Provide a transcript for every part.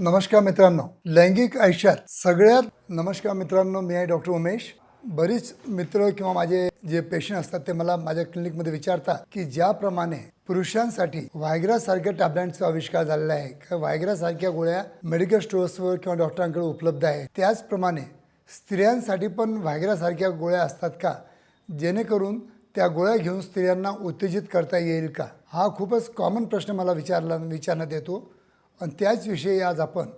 नमस्कार मित्रांनो. लैंगिक आयुष्यात सगळ्यात नमस्कार मित्रांनो मी आहे डॉक्टर उमेश. बरीच मित्र किंवा माझे जे पेशंट असतात ते मला माझ्या क्लिनिकमध्ये विचारतात की ज्याप्रमाणे पुरुषांसाठी व्हायग्रा सारख्या टॅबलेटचा आविष्कार झालेला आहे किंवा व्हायग्रा सारख्या गोळ्या मेडिकल स्टोअर्सवर किंवा डॉक्टरांकडे उपलब्ध आहे त्याचप्रमाणे स्त्रियांसाठी पण व्हायग्रा सारख्या गोळ्या असतात का? जेणेकरून त्या गोळ्या घेऊन स्त्रियांना उत्तेजित करता येईल का? हा खूपच कॉमन प्रश्न मला विचारला विचारण्यात येतो. आणि त्याचविषयी आज आपण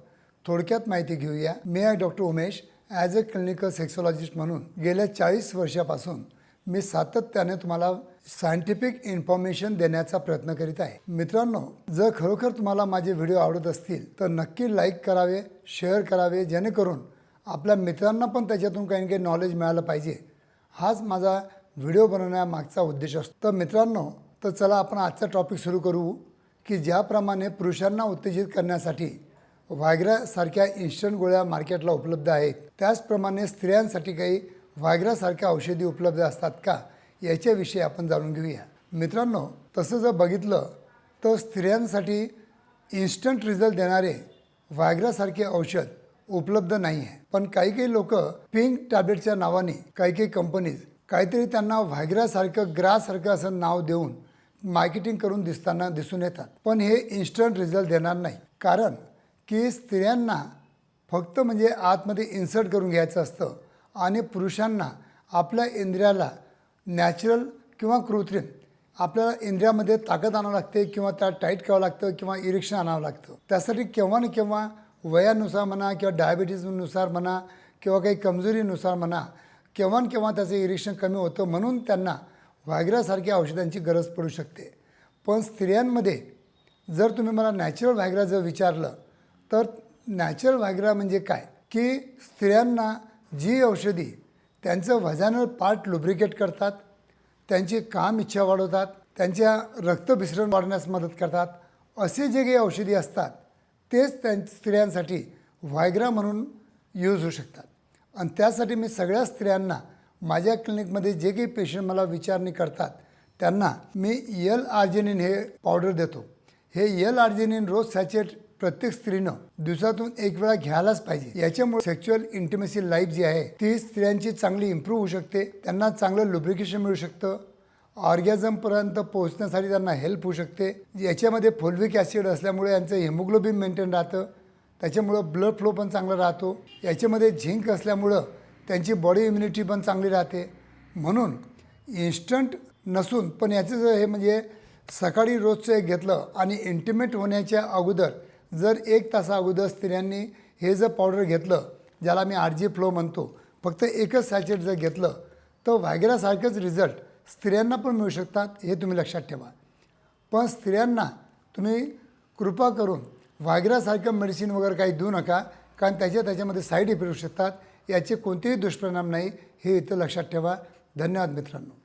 थोडक्यात माहिती घेऊया. मी आहे doctor Umesh as a clinical sexologist म्हणून गेल्या चाळीस वर्षापासून मी सातत्याने तुम्हाला सायंटिफिक इन्फॉर्मेशन देण्याचा प्रयत्न करीत आहे. मित्रांनो जर खरोखर तुम्हाला माझे व्हिडिओ आवडत असतील तर नक्की लाईक करावे शेअर करावे जेणेकरून आपल्या मित्रांना पण त्याच्यातून काही ना काही नॉलेज मिळालं पाहिजे. हाच माझा व्हिडिओ बनवण्यामागचा उद्देश असतो. तर मित्रांनो तर चला आपण आजचा टॉपिक सुरू करू. की ज्याप्रमाणे पुरुषांना उत्तेजित करण्यासाठी व्हायग्रासारख्या इन्स्टंट गोळ्या मार्केटला उपलब्ध आहेत त्याचप्रमाणे स्त्रियांसाठी काही व्हायग्रासारख्या औषधी उपलब्ध असतात का याच्याविषयी आपण जाणून घेऊया. मित्रांनो तसं जर बघितलं तर स्त्रियांसाठी इन्स्टंट रिझल्ट देणारे व्हायग्रासारखे औषध उपलब्ध नाही आहे. पण काही काही लोक पिंक टॅबलेटच्या नावाने काही काही कंपनीज काहीतरी त्यांना व्हायग्रासारखं ग्रासारखं असं नाव देऊन मार्केटिंग करून दिसताना दिसून येतात. पण हे इन्स्टंट रिझल्ट देणार नाही. कारण की स्त्रियांना फक्त म्हणजे आतमध्ये इन्सर्ट करून घ्यायचं असतं आणि पुरुषांना आपल्या इंद्रियाला नॅचरल किंवा कृत्रिम आपल्याला इंद्रियामध्ये ताकद आणावं लागते किंवा त्या टाईट करावं लागतं किंवा इरेक्शन आणावं लागतं. त्यासाठी केव्हा ना केव्हा वयानुसार म्हणा किंवा डायबिटीजनुसार म्हणा किंवा काही कमजोरीनुसार म्हणा केव्हा ना केव्हा त्याचं इरिक्शन कमी होतं म्हणून त्यांना व्हायग्रासारख्या औषधांची गरज पडू शकते. पण स्त्रियांमध्ये जर तुम्ही मला नॅचरल व्हायग्रा जर विचारलं तर नॅचरल व्हायग्रा म्हणजे काय? की स्त्रियांना जी औषधी त्यांचं वजानल पार्ट लुब्रिकेट करतात त्यांची काम इच्छा वाढवतात त्यांच्या रक्तभिसरण वाढण्यास मदत करतात असे जे काही औषधी असतात तेच त्या स्त्रियांसाठी व्हायग्रा म्हणून यूज होऊ शकतात. आणि त्यासाठी मी सगळ्या स्त्रियांना माझ्या क्लिनिकमध्ये जे काही पेशंट मला विचारणी करतात त्यांना मी यल आर्जेनिन हे पावडर देतो. हे यल आर्जेनिन रोज सॅचेट प्रत्येक स्त्रीनं दिवसातून एक वेळा घ्यायलाच पाहिजे. याच्यामुळे सेक्च्युअल इंटिमेसी लाईफ जी आहे ती स्त्रियांची चांगली इम्प्रूव्ह होऊ शकते त्यांना चांगलं लुब्रिकेशन मिळू शकतं ऑर्गॅझमपर्यंत पोहोचण्यासाठी त्यांना हेल्प होऊ शकते. याच्यामध्ये फोल्विक ॲसिड असल्यामुळे यांचं हिमोग्लोबिन मेंटेन राहतं त्याच्यामुळं ब्लड फ्लो पण चांगला राहतो. याच्यामध्ये झिंक असल्यामुळं त्यांची बॉडी इम्युनिटी पण चांगली राहते. म्हणून इन्स्टंट नसून पण याचं जर हे म्हणजे सकाळी रोजचं एक घेतलं आणि इंटिमेट होण्याच्या अगोदर जर एक तासा अगोदर स्त्रियांनी हे जर पावडर घेतलं ज्याला मी आर जी फ्लो म्हणतो फक्त एकच सॅचेट जर घेतलं तर व्हायग्रासारखंच रिझल्ट स्त्रियांना पण मिळू शकतात हे तुम्ही लक्षात ठेवा. पण स्त्रियांना तुम्ही कृपा करून व्हायग्रासारखं मेडिसिन वगैरे काही देऊ नका कारण त्याच्या त्याच्यामध्ये साईड इफेक्ट होऊ शकतात. याचे कोणतेही दुष्परिणाम नाही हे इथं लक्षात ठेवा. धन्यवाद मित्रांनो.